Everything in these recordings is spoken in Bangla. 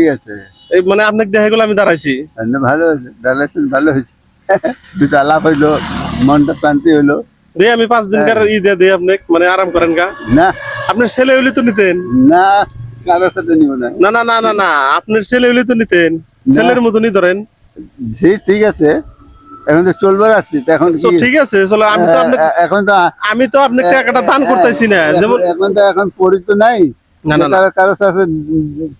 ঠিক আছে। এই মানে আপনাকে দেখা গেলো আমি দাঁড়াইছি। ভালো হয়েছে দাঁড়াচ্ছেন ভালো হয়েছে। দুটো আলাপ হইল মনটা শান্তি হইল। আমি পাঁচ ঈদে দিয়ে আপনি মানে আরাম করেন গা। না। আপনার ছেলে হইলে তো নিতেন। না কারোর সাথে নিব না। না না না না না আপনার ছেলে হইলে তো নিতেন। ছেলের মতনই ধরেন। ঠিক আছে। এখন তো চলবার আসছি এখন ঠিক আছে চলো আমি তো আপনাকে এখন তো আমি তো আপনাকে টাকাটা দান করতেছি না। যেমন এখন- তো এখন পরি তো নাই। না, না, না। কারও কারও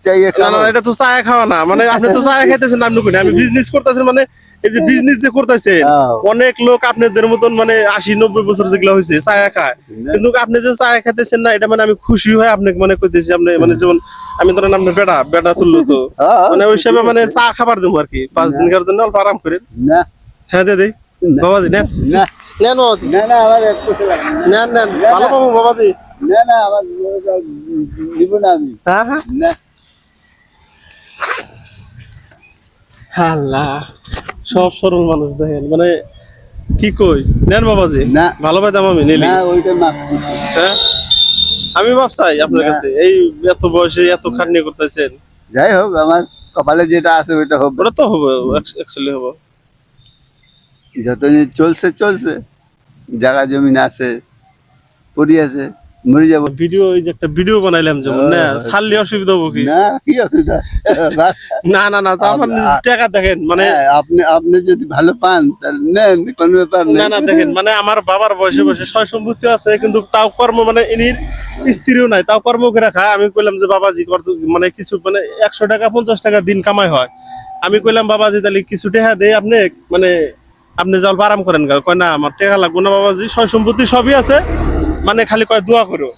চাইয়ে না না এটা তো চা খাওয়া না। মানে আপনি তো চা খাইতেছেন আপনি কোন আমি বিজনেস করতেছেন মানে এই যে বিজনেস যে করতেছেন হ্যাঁ। অনেক লোক আপনাদের মতন মানে আশি নব্বই বছর যেগুলো হয়েছে চা খায়। কিন্তু আপনি যে চা খাইতেছেন না এটা মানে আমি খুশি হয়ে আপনাকে মানে কইতেছি আপনি মানে যেমন আমি ধরেন আপনার বেটা বেটা তুললো তো। মানে ওই হিসাবে মানে চা খাবার দেবো আর কি। পাঁচ দিনকার জন্য অল্প আরাম করে না। হ্যাঁ দে দেই না। বাবাজি নেন। না। নেন বাবাজি। নেন নেন। ভালো পাবো বাবাজি। না না আমার দিব না আমি। হ্যাঁ হ্যাঁ। না। আল্লাহ সব সরল মানুষ দেখেন। মানে কি কই? নেন বাবাজি। না। ভালো পাইতাম আমি নিলি। না ওইটা মাফ হ্যাঁ? আমি ভাবছাই আপনার কাছে। এই এত বয়সে এত খাটনি করতেছেন। যাই হোক আমার কপালে যেটা আছে ওইটা হবে। ওটা তো হবে অ্যাকচুয়ালি হবে। যতদিন চলছে চলছে। জায়গা জমিন আছে পড়ি আছে। মরে যাব। ভিডিও এই যে একটা ভিডিও বানাইলাম যেমন না ছাড়লে অসুবিধা হব কি? না কি অসুবিধা? না না না আমার টাকা দেখেন মানে হ্যাঁ, আপনি আপনি যদি ভালো পান তাহলে নেন কোনো ব্যাপার না না দেখেন মানে আমার বাবার বয়সে বয়সে সয় সম্পত্তি আছে কিন্তু তাও কর্ম মানে ইনির স্ত্রীও নাই তাও কর্ম করে খায়। আমি কইলাম যে বাবাজি মানে কিছু মানে একশো টাকা পঞ্চাশ টাকা দিন কামাই হয়। আমি কইলাম বাবাজি তাহলে কিছু টাকা দেয় আপনি মানে আপনি জল আরাম করেন কয় না আমার টাকা লাগবো না বাবাজি সয় সম্পত্তি সবই আছে। মানে খালি কয় দোয়া করো।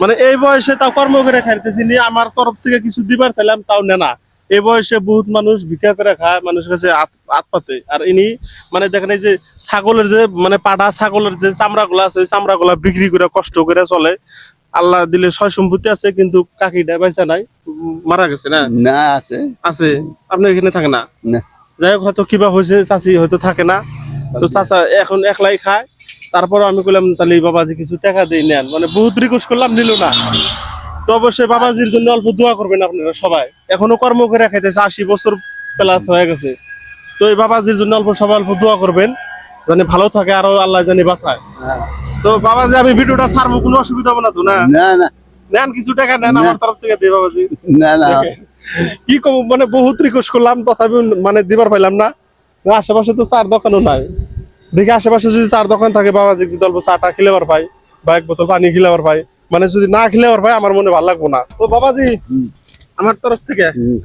মানে এই বয়সে তাও কর্ম করে খাইতেছি নি আমার তরফ থেকে কিছু দিবার চাইলাম তাও নেনা এই বয়সে বহুত মানুষ ভিক্ষা করে খায় মানুষের কাছে হাত পাতে। আর ইনি মানে দেখেন এই যে ছাগলের যে মানে পাটা ছাগলের যে চামড়া গুলা আছে ওই চামড়া গুলা বিক্রি করে কষ্ট করে চলে। আল্লাহ দিলে ছয় সম্পত্তি আছে কিন্তু কাকিটা পয়সা নাই মারা গেছে না? না আছে। আছে। আপনি এখানে থাকে না? যাই হোক হয়তো কিবা হয়েছে চাচি হয়তো থাকে না। তো চাচা এখন একলাই খায় তারপর আমি কইলাম তাহলে বাবাজি কিছু টাকা দিয়ে নেন। মানে বহুত রিকোয়েস্ট করলাম নিল না। তো অবশ্যই বাবাজির জন্য অল্প দোয়া করবেন আপনারা সবাই। এখনও কর্ম করে খাইতেছে আশি বছর প্লাস হয়ে গেছে। তো এই বাবাজির জন্য অল্প সবাই অল্প দোয়া করবেন জানি ভালো থাকে আরও আল্লাহ জানি বাঁচায়। তো বাবাজি আমি ভিডিওটা ছাড়বো কোনো অসুবিধা হবে না তো না? না না। নেন কিছু টাকা নেন আমার তরফ থেকে দিয়ে বাবাজি। না না। কি কম মানে বহুত রিকোয়েস্ট করলাম তথাপি মানে দিবার পাইলাম না, আশেপাশে তো চার দোকানও নাই। দেখি আশেপাশে যদি চার দোকান থাকে বাবা দেখছি যদি অল্প চাটা খেলেবার পাই বা এক বোতল পানি খেলেবার পাই মানে যদি না খেলেবার পাই আমার মনে ভালো লাগবো না। তো বাবাজি আমার তরফ থেকে